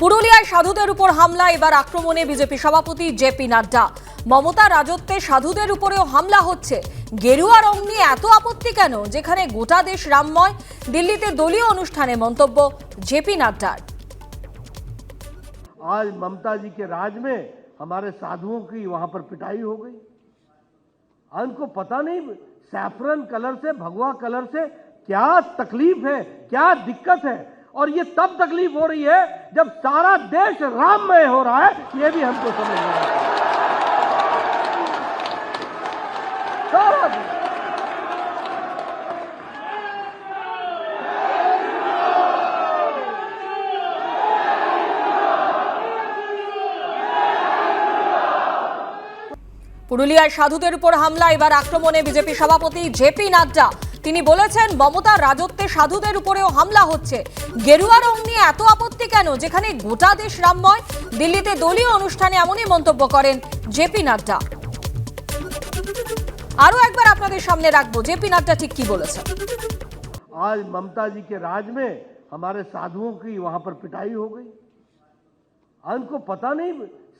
পুরুলিয়ায় সাধুদের উপর হামলা এবার আক্রমণে বিজেপি সভাপতি জেপি নাড্ডা মমতা রাজত্বে সাধুদের উপরেও হামলা হচ্ছে গেরুয়া রং নিয়ে এত আপত্তি কেন যেখানে গোটা দেশ রামময় দিল্লিতে দলীয় অনুষ্ঠানে মন্তব্য জেপি নাড্ডার आज ममता जी के राज में हमारे साधुओं की वहां पर पिटाई हो गई और उनको पता नहीं सैफरन कलर से भगवा कलर से क्या तकलीफ है क्या दिक्कत है और ये तब तकलीफ हो रही है जब सारा देश राममय हो रहा है ये भी हमको समझ में आता है सारा देश পুরুলিয়ায় সাধুদের উপর হামলা এবার আক্রমণে বিজেপি সভাপতি জেপি নাড্ডা তিনি বলেছেন মমতার রাজত্বে সাধুদের উপরেও হামলা হচ্ছে গেরুয়া রং নিয়ে এত আপত্তি কেন যেখানে গোটা দেশ রামময় দিল্লিতে দলীয় অনুষ্ঠানে এমনই মন্তব্য করেন জেপি নাড্ডা আরও একবার আপনাদের সামনে রাখবো জেপি নাড্ডা ঠিক কি বলেছেন आज ममता जी के राज में हमारे साधुओं की वहां पर पिटाई हो गई और उनको पता नहीं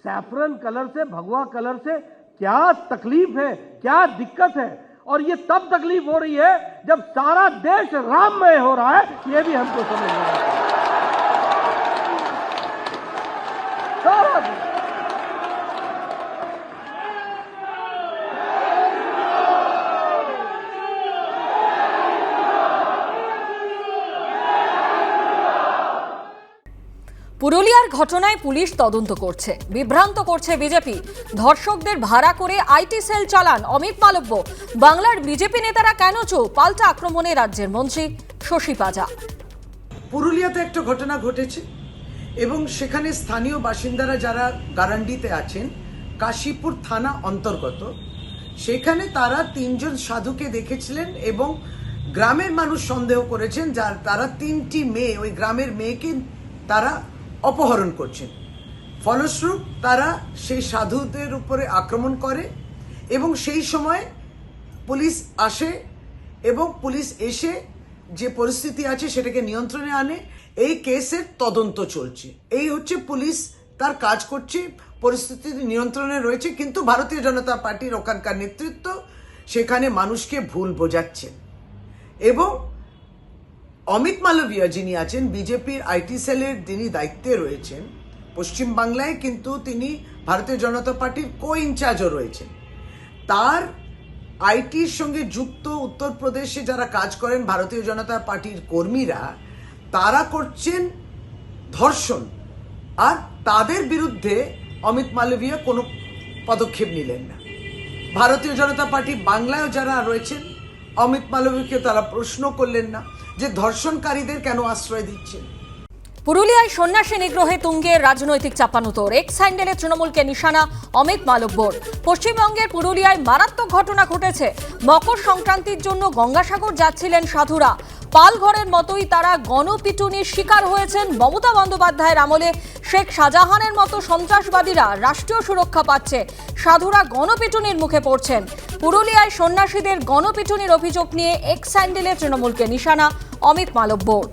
सैफरन कलर से भगवा कलर से क्या तकलीफ है क्या दिक्कत है और ये तब तकलीफ़ हो रही है जब सारा देश राममय हो रहा है ये भी हमको समझ में है। सारा देश। পুরুলিয়ার ঘটনায় পুলিশ তদন্ত করছে। বিভ্রান্ত করছে বিজেপি। ধর্ষকদের ভাড়া করে আইটি সেল চালান অমিত মালব্য। বাংলার বিজেপি নেতারা কেন চো পাল্টা আক্রমণে রাজ্যের মন্ত্রী শশী পাজা। পুরুলিয়াতে একটা ঘটনা ঘটেছে এবং সেখানে স্থানীয় বাসিন্দারা যারা গারান্ডিতে আছেন, কাশীপুর থানা অন্তর্গত, সেখানে তারা তিনজন সাধুকে দেখেছিলেন এবং গ্রামের মানুষ সন্দেহ করেছেন যার, তারা তিনটি মেয়ে, ওই গ্রামের মেয়েকে তারা অপহরণ করছেন। ফলস্বরূপ তারা সেই সাধুদের উপরে আক্রমণ করে এবং সেই সময় পুলিশ আসে এবং পুলিশ এসে যে পরিস্থিতি আছে সেটাকে নিয়ন্ত্রণে আনে। এই কেসের তদন্ত চলছে। এই হচ্ছে পুলিশ তার কাজ করছে, পরিস্থিতি নিয়ন্ত্রণে রয়েছে, কিন্তু ভারতীয় জনতা পার্টির ওখানকার নেতৃত্ব সেখানে মানুষকে ভুল বোঝাচ্ছে এবং অমিত মালবিয়া যিনি আছেন, বিজেপির আইটি সেলের তিনি দায়িত্বে রয়েছেন। পশ্চিমবাংলায় কিন্তু তিনি ভারতীয় জনতা পার্টির কো ইনচার্জও রয়েছেন। তার আইটির সঙ্গে যুক্ত উত্তরপ্রদেশে যারা কাজ করেন ভারতীয় জনতা পার্টির কর্মীরা, তারা করছেন ধর্ষণ। আর তাদের বিরুদ্ধে অমিত মালবিয়া কোনো পদক্ষেপ নিলেন না। ভারতীয় জনতা পার্টি বাংলায়ও যারা রয়েছেন অমিত মালবীকে তারা প্রশ্ন করলেন না যে ধর্ষণকারীদের কেন আশ্রয় দিচ্ছেন। পুরুলিয়ায় সন্ন্যাসী নিগ্রহে তুঙ্গের রাজনৈতিক চাপানুতোর এক্স হ্যান্ডেলে তৃণমূলকে নিশানা অমিত মালব্যর পশ্চিমবঙ্গের পুরুলিয়ায় মারাত্মক ঘটনা ঘটেছে। মকর সংক্রান্তির জন্য গঙ্গাসাগর যাচ্ছিলেন সাধুরা। পালঘরের মতোই তারা গণপিটুনির শিকার হয়েছেন। মমতা বন্দ্যোপাধ্যায়ের আমলে শেখ শাহজাহানের মতো সন্ত্রাসবাদীরা রাষ্ট্রীয় সুরক্ষা পাচ্ছে। সাধুরা গণপিটুনির মুখে পড়ছেন। পুরুলিয়ায় সন্ন্যাসীদের গণপিটুনির অভিযোগ নিয়ে এক্স হ্যান্ডেলে তৃণমূলকে নিশানা। অমিত মালব্যর